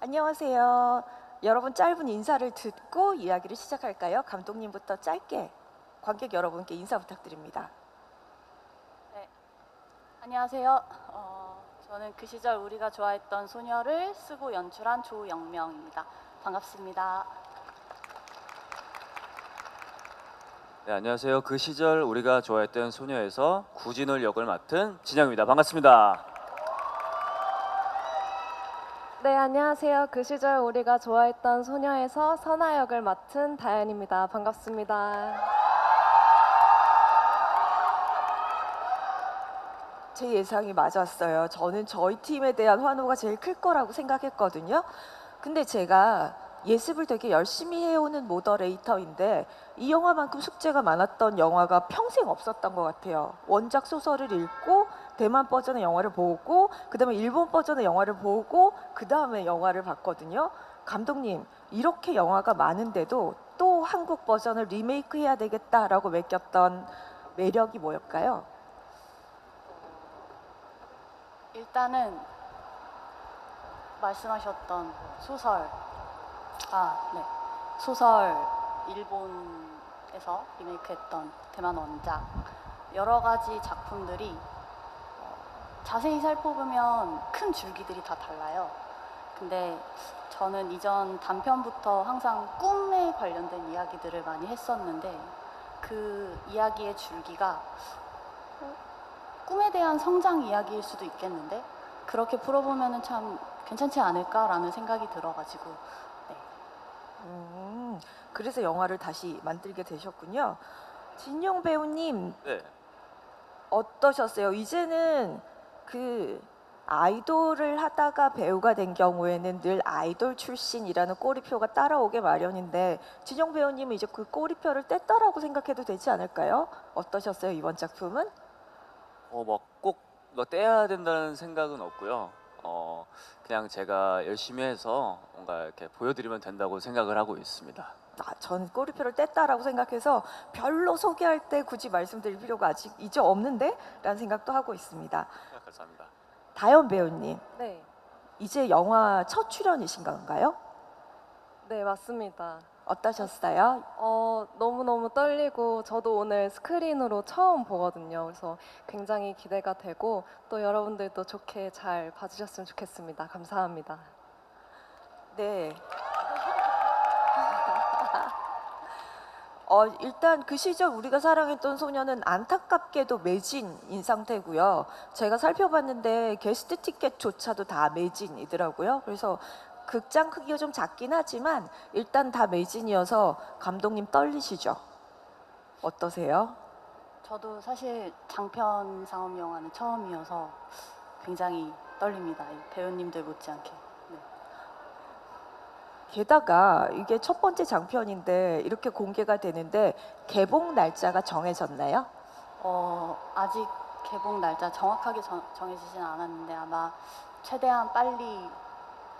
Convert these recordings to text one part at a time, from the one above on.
안녕하세요. 여러분 짧은 인사를 듣고 이야기를 시작할까요? 감독님부터 짧게 관객 여러분께 인사 부탁드립니다. 네. 안녕하세요. 어, 저는 그 시절 우리가 좋아했던 소녀를 쓰고 연출한 조영명입니다. 반갑습니다. 네, 안녕하세요. 그 시절 우리가 좋아했던 소녀에서 구진울 역을 맡은 진영입니다. 반갑습니다. 네, 안녕하세요. 그 시절 우리가 좋아했던 소녀에서 선아 역을 맡은 다현입니다. 반갑습니다. 제 예상이 맞았어요. 저는 저희 팀에 대한 환호가 제일 클 거라고 생각했거든요. 근데 제가 예습을 되게 열심히 해오는 모더레이터인데 이 영화만큼 숙제가 많았던 영화가 평생 없었던 것 같아요. 원작 소설을 읽고 대만 버전의 영화를 보고 그다음에 일본 버전의 영화를 보고 그다음에 영화를 봤거든요. 감독님 이렇게 영화가 많은데도 또 한국 버전을 리메이크해야 되겠다라고 맡겼던 매력이 뭐였까요? 일단은 말씀하셨던 소설, 아, 네. 소설 일본에서 리메이크했던 대만 원작 여러 가지 작품들이 어, 자세히 살펴보면 큰 줄기들이 다 달라요. 근데 저는 이전 단편부터 항상 꿈에 관련된 이야기들을 많이 했었는데 그 이야기의 줄기가 어, 꿈에 대한 성장 이야기일 수도 있겠는데 그렇게 풀어보면 참 괜찮지 않을까라는 생각이 들어가지고 네. 음, 그래서 영화를 다시 만들게 되셨군요. 진용 배우님 네. 어떠셨어요? 이제는 그 아이돌을 하다가 배우가 된 경우에는 늘 아이돌 출신이라는 꼬리표가 따라오게 마련인데 진용 배우님은 이제 그 꼬리표를 뗐다라고 생각해도 되지 않을까요? 어떠셨어요 이번 작품은? 어, 뭐꼭뭐 떼야 된다는 생각은 없고요. 어, 그냥 제가 열심히 해서 뭔가 이렇게 보여드리면 된다고 생각을 하고 있습니다. 아, 전 꼬리표를 뗐다라고 생각해서 별로 소개할 때 굳이 말씀드릴 필요가 아직 이제 없는데? 라는 생각도 하고 있습니다. 감사합니다. 다현 배우님 네, 이제 영화 첫 출연이신 건가요? 네 맞습니다. 어떠셨어요? 어, 너무너무 떨리고 저도 오늘 스크린으로 처음 보거든요. 그래서 굉장히 기대가 되고 또 여러분들도 좋게 잘 봐주셨으면 좋겠습니다. 감사합니다. 네. 어, 일단 그 시절 우리가 사랑했던 소녀는 안타깝게도 매진인 상태고요. 제가 살펴봤는데 게스트 티켓조차도 다 매진이더라고요. 그래서 극장 크기가 좀 작긴 하지만 일단 다 매진이어서 감독님 떨리시죠? 어떠세요? 저도 사실 장편 상업 영화는 처음이어서 굉장히 떨립니다. 이 배우님들 못지않게. 네. 게다가 이게 첫 번째 장편인데 이렇게 공개가 되는데 개봉 날짜가 정해졌나요? 어, 아직 개봉 날짜 정확하게 정, 정해지진 않았는데 아마 최대한 빨리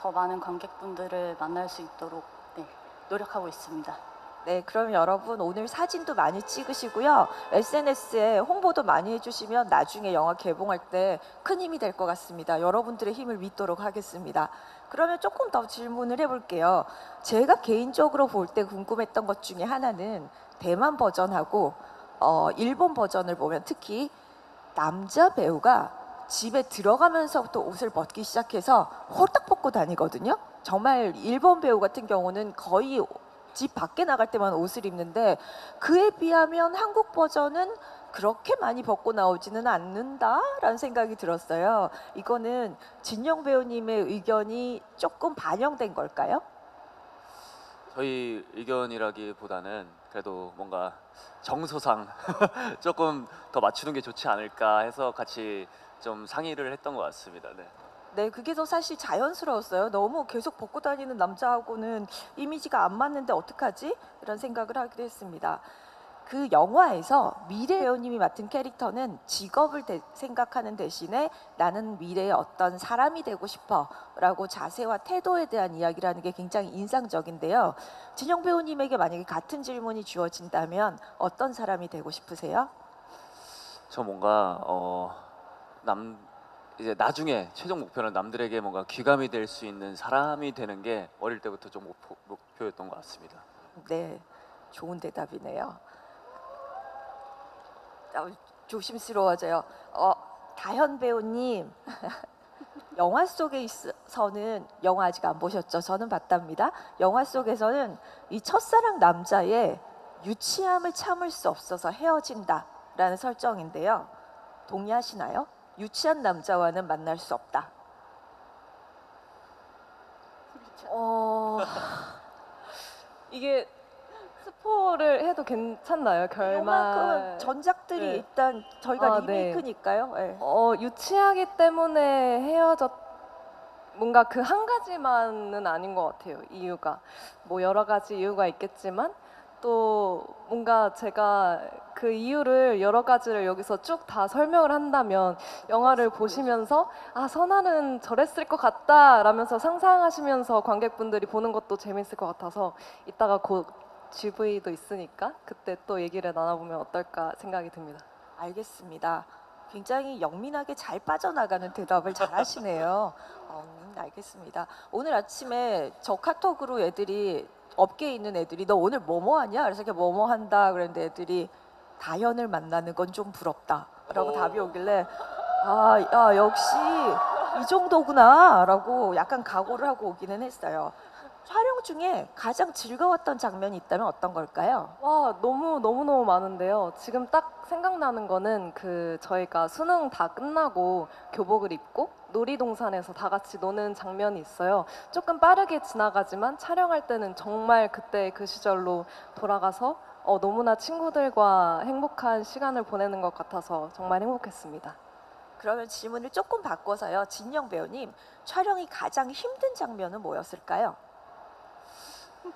더 많은 관객분들을 만날 수 있도록 네, 노력하고 있습니다. 네, 그럼 여러분 오늘 사진도 많이 찍으시고요. SNS에 홍보도 많이 해주시면 나중에 영화 개봉할 때 큰 힘이 될 것 같습니다. 여러분들의 힘을 믿도록 하겠습니다. 그러면 조금 더 질문을 해볼게요. 제가 개인적으로 볼 때 궁금했던 것 중에 하나는 대만 버전하고 어, 일본 버전을 보면 특히 남자 배우가 집에 들어가면서부터 옷을 벗기 시작해서 홀딱 벗고 다니거든요. 정말 일본 배우 같은 경우는 거의 집 밖에 나갈 때만 옷을 입는데 그에 비하면 한국 버전은 그렇게 많이 벗고 나오지는 않는다라는 생각이 들었어요. 이거는 진영 배우님의 의견이 조금 반영된 걸까요? 저희 의견이라기보다는 그래도 뭔가 정서상 조금 더 맞추는 게 좋지 않을까 해서 같이 좀 상의를 했던 것 같습니다. 네. 네, 그게 더 사실 자연스러웠어요. 너무 계속 벗고 다니는 남자하고는 이미지가 안 맞는데 어떡하지? 이런 생각을 하기도 했습니다. 그 영화에서 미래 배우님이 맡은 캐릭터는 직업을 대- 생각하는 대신에 나는 미래의 어떤 사람이 되고 싶어라고 자세와 태도에 대한 이야기를 하는 게 굉장히 인상적인데요. 진영 배우님에게 만약에 같은 질문이 주어진다면 어떤 사람이 되고 싶으세요? 저 뭔가 어, 남 이제 나중에 최종 목표는 남들에게 뭔가 귀감이 될 수 있는 사람이 되는 게 어릴 때부터 좀 목표, 목표였던 것 같습니다. 네, 좋은 대답이네요. 어, 조심스러워져요. 어, 다현 배우님, 영화 속에 있어서는 영화 아직 안 보셨죠? 저는 봤답니다. 영화 속에서는 이 첫사랑 남자의 유치함을 참을 수 없어서 헤어진다라는 설정인데요. 동의하시나요? 유치한 남자와는 만날 수 없다. 어 이게 스포를 해도 괜찮나요? 결말 이만큼은 전작들이 네. 일단 저희가 아, 네. 리메이크니까요. 네. 어, 유치하기 때문에 헤어졌 뭔가 그 한 가지만은 아닌 것 같아요. 이유가 뭐 여러 가지 이유가 있겠지만 또 뭔가 제가 그 이유를 여러 가지를 여기서 쭉 다 설명을 한다면 영화를 보시면서 아 선아는 저랬을 것 같다라면서 상상하시면서 관객분들이 보는 것도 재밌을 것 같아서 이따가 곧 GV도 있으니까 그때 또 얘기를 나눠보면 어떨까 생각이 듭니다. 알겠습니다. 굉장히 영민하게 잘 빠져나가는 대답을 잘 하시네요. 어, 음, 알겠습니다. 오늘 아침에 저 카톡으로 애들이 업계에 있는 애들이 너 오늘 뭐뭐 하냐? 그래서 이렇게 뭐뭐 한다 그랬는데 애들이 다현을 만나는 건 좀 부럽다라고 오. 답이 오길래 아, 야 역시 이 정도구나라고 약간 각오를 하고 오기는 했어요. 촬영 중에 가장 즐거웠던 장면이 있다면 어떤 걸까요? 와 너무 너무 너무 많은데요. 지금 딱 생각나는 거는 그 저희가 수능 다 끝나고 교복을 입고 놀이동산에서 다 같이 노는 장면이 있어요. 조금 빠르게 지나가지만 촬영할 때는 정말 그때 그 시절로 돌아가서 어, 너무나 친구들과 행복한 시간을 보내는 것 같아서 정말 행복했습니다. 그러면 질문을 조금 바꿔서요. 진영 배우님, 촬영이 가장 힘든 장면은 뭐였을까요?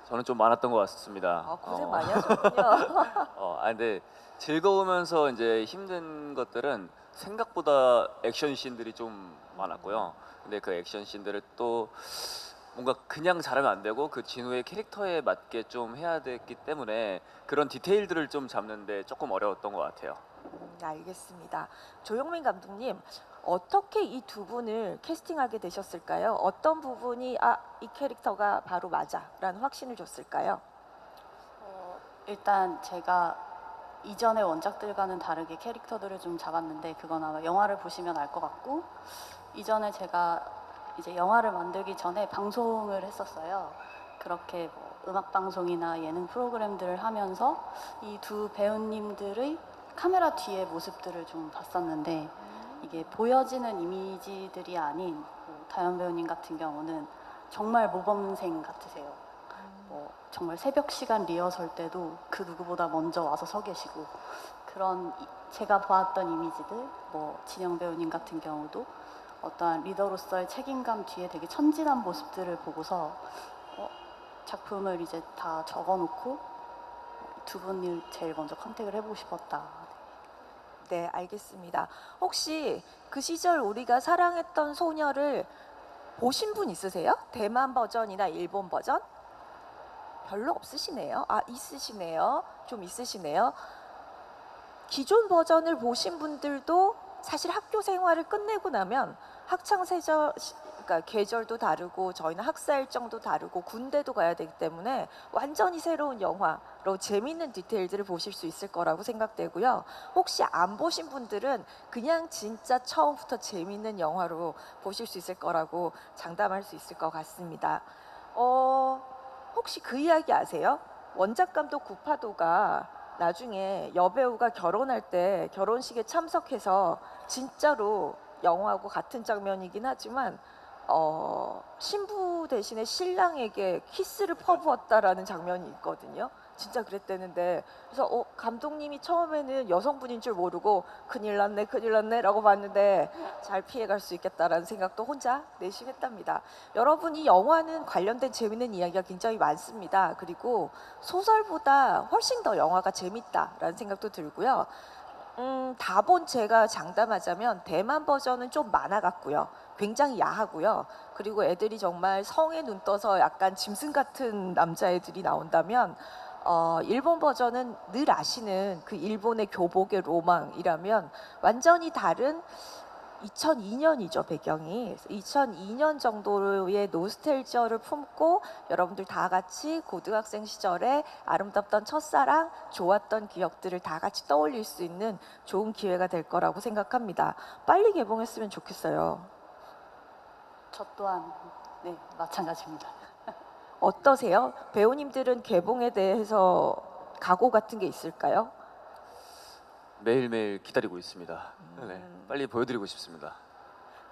저는 좀 많았던 것 같습니다. 아, 고생 어, 많이 하셨군요. 어, 아 근데 즐거우면서 이제 힘든 것들은 생각보다 액션 씬들이 좀 많았고요. 근데 그 액션 씬들을 또 뭔가 그냥 잘하면 안 되고 그 진우의 캐릭터에 맞게 좀 해야 됐기 때문에 그런 디테일들을 좀 잡는데 조금 어려웠던 것 같아요. 음, 알겠습니다. 조영민 감독님, 어떻게 이 두 분을 캐스팅하게 되셨을까요? 어떤 부분이 아, 이 캐릭터가 바로 맞아라는 확신을 줬을까요? 어, 일단 제가 이전의 원작들과는 다르게 캐릭터들을 좀 잡았는데 그건 아마 영화를 보시면 알 것 같고 이전에 제가 이제 영화를 만들기 전에 방송을 했었어요. 그렇게 뭐 음악 방송이나 예능 프로그램들을 하면서 이 두 배우님들의 카메라 뒤의 모습들을 좀 봤었는데 이게 보여지는 이미지들이 아닌 뭐 다현 배우님 같은 경우는 정말 모범생 같으세요. 뭐 정말 새벽 시간 리허설 때도 그 누구보다 먼저 와서 서 계시고 그런 이- 제가 보았던 이미지들 뭐 진영 배우님 같은 경우도 어떠한 리더로서의 책임감 뒤에 되게 천진한 모습들을 보고서 어, 작품을 이제 다 적어놓고 두 분을 제일 먼저 컨택을 해보고 싶었다. 네, 알겠습니다. 혹시 그 시절 우리가 사랑했던 소녀를 보신 분 있으세요? 대만 버전이나 일본 버전? 별로 없으시네요. 아, 있으시네요. 좀 있으시네요. 기존 버전을 보신 분들도 사실 학교 생활을 끝내고 나면 학창 세절 시- 그러니까 계절도 다르고 저희는 학사 일정도 다르고 군대도 가야 되기 때문에 완전히 새로운 영화로 재밌는 디테일들을 보실 수 있을 거라고 생각되고요. 혹시 안 보신 분들은 그냥 진짜 처음부터 재밌는 영화로 보실 수 있을 거라고 장담할 수 있을 것 같습니다. 어, 혹시 그 이야기 아세요? 원작 감독 구파도가 나중에 여배우가 결혼할 때 결혼식에 참석해서 진짜로 영화하고 같은 장면이긴 하지만 어, 신부 대신에 신랑에게 키스를 퍼부었다라는 장면이 있거든요. 진짜 그랬대는데 그래서 어, 감독님이 처음에는 여성분인 줄 모르고 큰일 났네 큰일 났네라고 봤는데 잘 피해갈 수 있겠다라는 생각도 혼자 내심했답니다. 여러분 이 영화는 관련된 재밌는 이야기가 굉장히 많습니다. 그리고 소설보다 훨씬 더 영화가 재밌다라는 생각도 들고요. 음, 다본 제가 장담하자면 대만 버전은 좀 많아 같고요. 굉장히 야하고요. 그리고 애들이 정말 성에 눈 떠서 약간 짐승 같은 남자애들이 나온다면 어, 일본 버전은 늘 아시는 그 일본의 교복의 로망이라면 완전히 다른 2002년이죠 배경이. 2002년 정도의 노스텔지어를 품고 여러분들 다 같이 고등학생 시절에 아름답던 첫사랑 좋았던 기억들을 다 같이 떠올릴 수 있는 좋은 기회가 될 거라고 생각합니다. 빨리 개봉했으면 좋겠어요. 저 또한 네 마찬가지입니다. 어떠세요 배우님들은 개봉에 대해서 각오 같은 게 있을까요 매일매일 기다리고 있습니다. 네, 음. 빨리 보여드리고 싶습니다.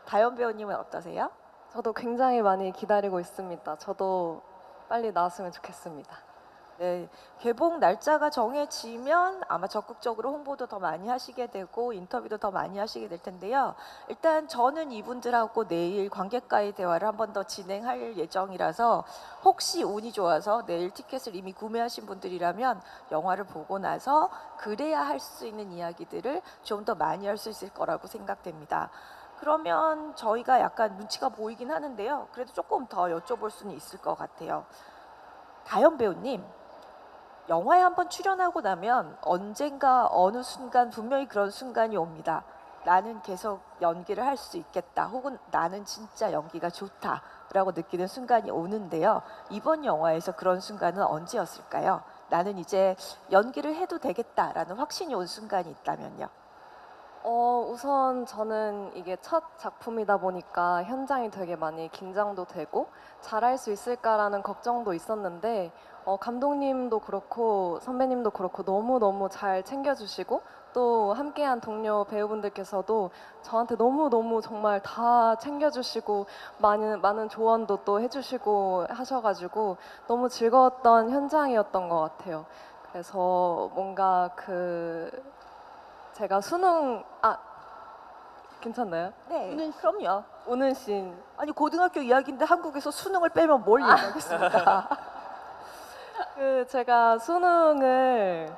다현 배우님은 어떠세요 저도 굉장히 많이 기다리고 있습니다. 저도 빨리 나왔으면 좋겠습니다. 네, 개봉 날짜가 정해지면 아마 적극적으로 홍보도 더 많이 하시게 되고 인터뷰도 더 많이 하시게 될 텐데요. 일단 저는 이분들하고 내일 관객과의 대화를 한 번 더 진행할 예정이라서 혹시 운이 좋아서 내일 티켓을 이미 구매하신 분들이라면 영화를 보고 나서 그래야 할 수 있는 이야기들을 좀 더 많이 할 수 있을 거라고 생각됩니다. 그러면 저희가 약간 눈치가 보이긴 하는데요. 그래도 조금 더 여쭤볼 수는 있을 것 같아요. 다현 배우님, 영화에 한번 출연하고 나면 언젠가 어느 순간 분명히 그런 순간이 옵니다. 나는 계속 연기를 할 수 있겠다. 혹은 나는 진짜 연기가 좋다 라고 느끼는 순간이 오는데요. 이번 영화에서 그런 순간은 언제였을까요? 나는 이제 연기를 해도 되겠다라는 확신이 온 순간이 있다면요. 어, 우선 저는 이게 첫 작품이다 보니까 현장이 되게 많이 긴장도 되고 잘할 수 있을까라는 걱정도 있었는데 어, 감독님도 그렇고 선배님도 그렇고 너무너무 잘 챙겨주시고 또 함께한 동료 배우분들께서도 저한테 너무너무 정말 다 챙겨주시고 많은, 많은 조언도 또 해주시고 하셔가지고 너무 즐거웠던 현장이었던 것 같아요. 그래서 뭔가 그 제가 수능 아 괜찮나요? 네, 그럼요. 오는 씬 아니 고등학교 이야기인데 한국에서 수능을 빼면 뭘 얘기하겠습니까? 그 제가 수능을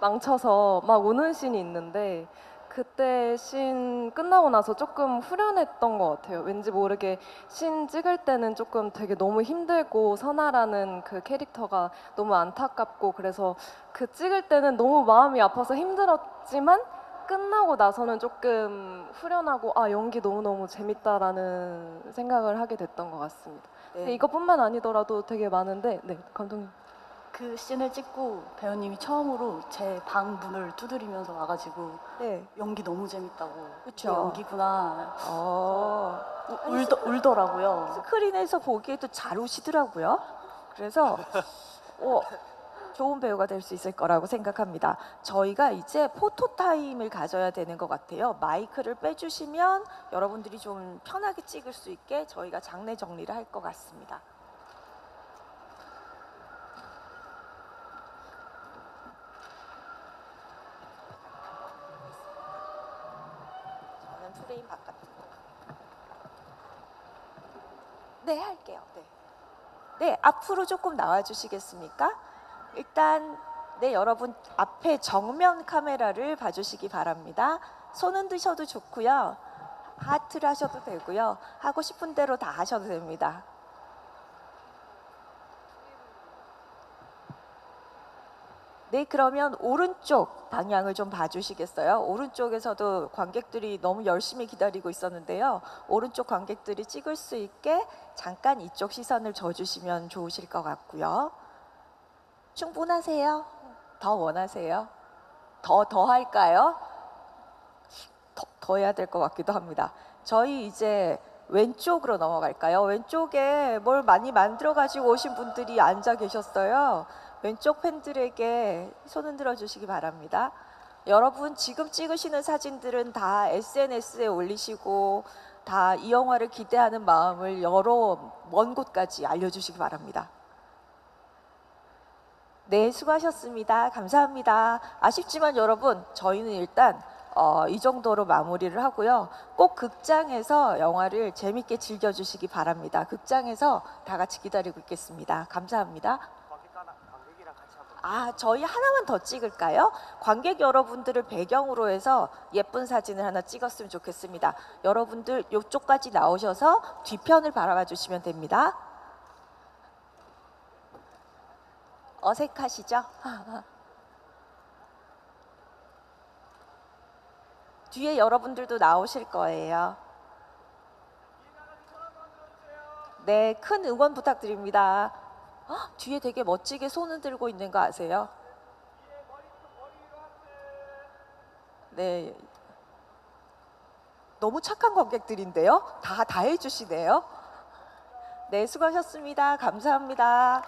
망쳐서 막 우는 씬이 있는데 그때 씬 끝나고 나서 조금 후련했던 것 같아요. 왠지 모르게 씬 찍을 때는 조금 되게 너무 힘들고 선아라는 그 캐릭터가 너무 안타깝고 그래서 그 찍을 때는 너무 마음이 아파서 힘들었지만 끝나고 나서는 조금 후련하고 아 연기 너무 너무 재밌다라는 생각을 하게 됐던 것 같습니다. 네. 이것뿐만 아니더라도 되게 많은데 네 감독님 그 씬을 찍고 배우님이 처음으로 제 방 문을 두드리면서 와가지고 네. 연기 너무 재밌다고 그쵸. 이게 연기구나 어. 우- 울더, 울더라고요. 스크린에서 보기에도 잘 오시더라고요. 그래서 어, 좋은 배우가 될 수 있을 거라고 생각합니다. 저희가 이제 포토 타임을 가져야 되는 것 같아요. 마이크를 빼주시면 여러분들이 좀 편하게 찍을 수 있게 저희가 장례 정리를 할 것 같습니다. 저는 프레임 바깥으로. 네, 할게요. 네. 네, 앞으로 조금 나와 주시겠습니까? 일단 네, 여러분 앞에 정면 카메라를 봐 주시기 바랍니다. 손 흔드셔도 좋고요. 하트를 하셔도 되고요. 하고 싶은 대로 다 하셔도 됩니다. 네, 그러면 오른쪽 방향을 좀 봐주시겠어요? 오른쪽에서도 관객들이 너무 열심히 기다리고 있었는데요. 오른쪽 관객들이 찍을 수 있게 잠깐 이쪽 시선을 줘주시면 좋으실 것 같고요. 충분하세요? 더 원하세요? 더, 더 할까요? 더, 더 해야 될 것 같기도 합니다. 저희 이제 왼쪽으로 넘어갈까요? 왼쪽에 뭘 많이 만들어 가지고 오신 분들이 앉아 계셨어요. 왼쪽 팬들에게 손 흔들어 주시기 바랍니다. 여러분 지금 찍으시는 사진들은 다 SNS에 올리시고 다 이 영화를 기대하는 마음을 여러 먼 곳까지 알려주시기 바랍니다. 네, 수고하셨습니다. 감사합니다. 아쉽지만 여러분, 저희는 일단 어, 이 정도로 마무리를 하고요. 꼭 극장에서 영화를 재밌게 즐겨주시기 바랍니다. 극장에서 다 같이 기다리고 있겠습니다. 감사합니다. 아, 저희 하나만 더 찍을까요? 관객 여러분들을 배경으로 해서 예쁜 사진을 하나 찍었으면 좋겠습니다. 여러분들 이쪽까지 나오셔서 뒤편을 바라봐 주시면 됩니다. 어색하시죠? 뒤에 여러분들도 나오실 거예요. 네, 큰 응원 부탁드립니다. 헉, 뒤에 되게 멋지게 손을 들고 있는 거 아세요? 네. 너무 착한 관객들인데요? 다, 다 해주시네요. 네, 수고하셨습니다. 감사합니다.